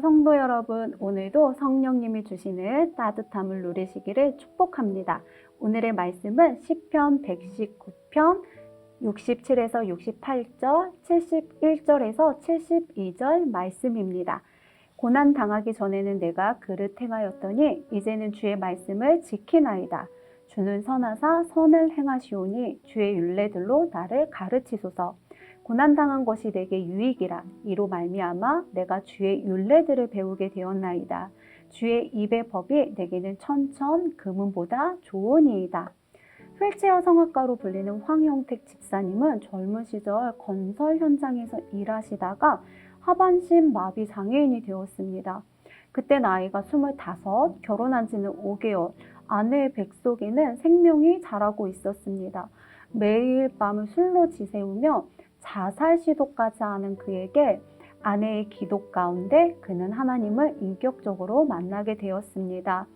성도 여러분, 오늘도 성령님이 주시는 따뜻함을 누리시기를 축복합니다. 오늘의 말씀은 시편 119편 67에서 68절, 71절에서 72절 말씀입니다. 고난 당하기 전에는 내가 그릇 행하였더니 이제는 주의 말씀을 지키나이다. 주는 선하사 선을 행하시오니 주의 윤례들로 나를 가르치소서. 고난 당한 것이 내게 유익이라 이로 말미암아 내가 주의 윤례들을 배우게 되었나이다. 주의 입의 법이 내게는 천천 금은보다 좋으니이다. 휠체어 성악가로 불리는 황영택 집사님은 젊은 시절 건설 현장에서 일하시다가 하반신 마비 장애인이 되었습니다. 그때 나이가 25, 결혼한 지는 5개월, 아내의 뱃속에는 생명이 자라고 있었습니다. 매일 밤을 술로 지새우며 자살 시도까지 하는 그에게 아내의 기도 가운데 그는 하나님을 인격적으로 만나게 되었습니다.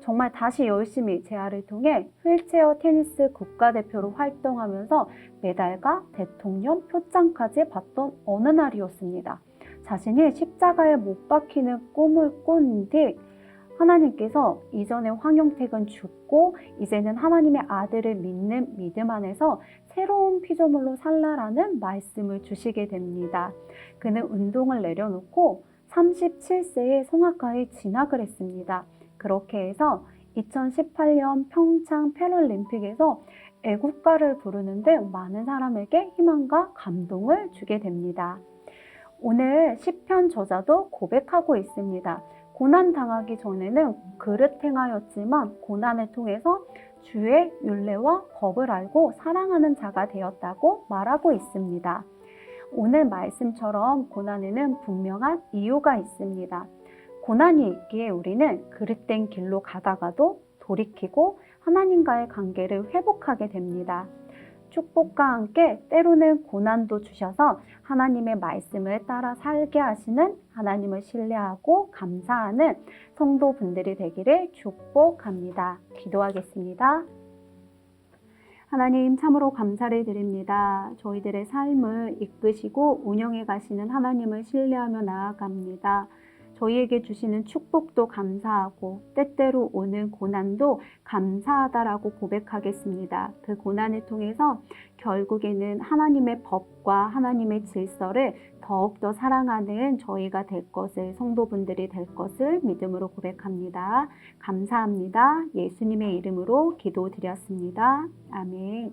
정말 다시 열심히 재활을 통해 휠체어 테니스 국가대표로 활동하면서 메달과 대통령 표창까지 받던 어느 날이었습니다. 자신이 십자가에 못 박히는 꿈을 꾼 뒤 하나님께서 이전에 황영택은 죽고 이제는 하나님의 아들을 믿는 믿음 안에서 새로운 피조물로 살라라는 말씀을 주시게 됩니다. 그는 운동을 내려놓고 37세에 성악가에 진학을 했습니다. 그렇게 해서 2018년 평창 패럴림픽에서 애국가를 부르는 데 많은 사람에게 희망과 감동을 주게 됩니다. 오늘 시편 저자도 고백하고 있습니다. 고난 당하기 전에는 그릇 행하였지만 고난을 통해서 주의 윤례와 법을 알고 사랑하는 자가 되었다고 말하고 있습니다. 오늘 말씀처럼 고난에는 분명한 이유가 있습니다. 고난이 있기에 우리는 그릇된 길로 가다가도 돌이키고 하나님과의 관계를 회복하게 됩니다. 축복과 함께 때로는 고난도 주셔서 하나님의 말씀을 따라 살게 하시는 하나님을 신뢰하고 감사하는 성도분들이 되기를 축복합니다. 기도하겠습니다. 하나님 참으로 감사를 드립니다. 저희들의 삶을 이끄시고 운영해 가시는 하나님을 신뢰하며 나아갑니다. 저희에게 주시는 축복도 감사하고 때때로 오는 고난도 감사하다라고 고백하겠습니다. 그 고난을 통해서 결국에는 하나님의 법과 하나님의 질서를 더욱더 사랑하는 저희가 될 것을 성도분들이 될 것을 믿음으로 고백합니다. 감사합니다. 예수님의 이름으로 기도드렸습니다. 아멘.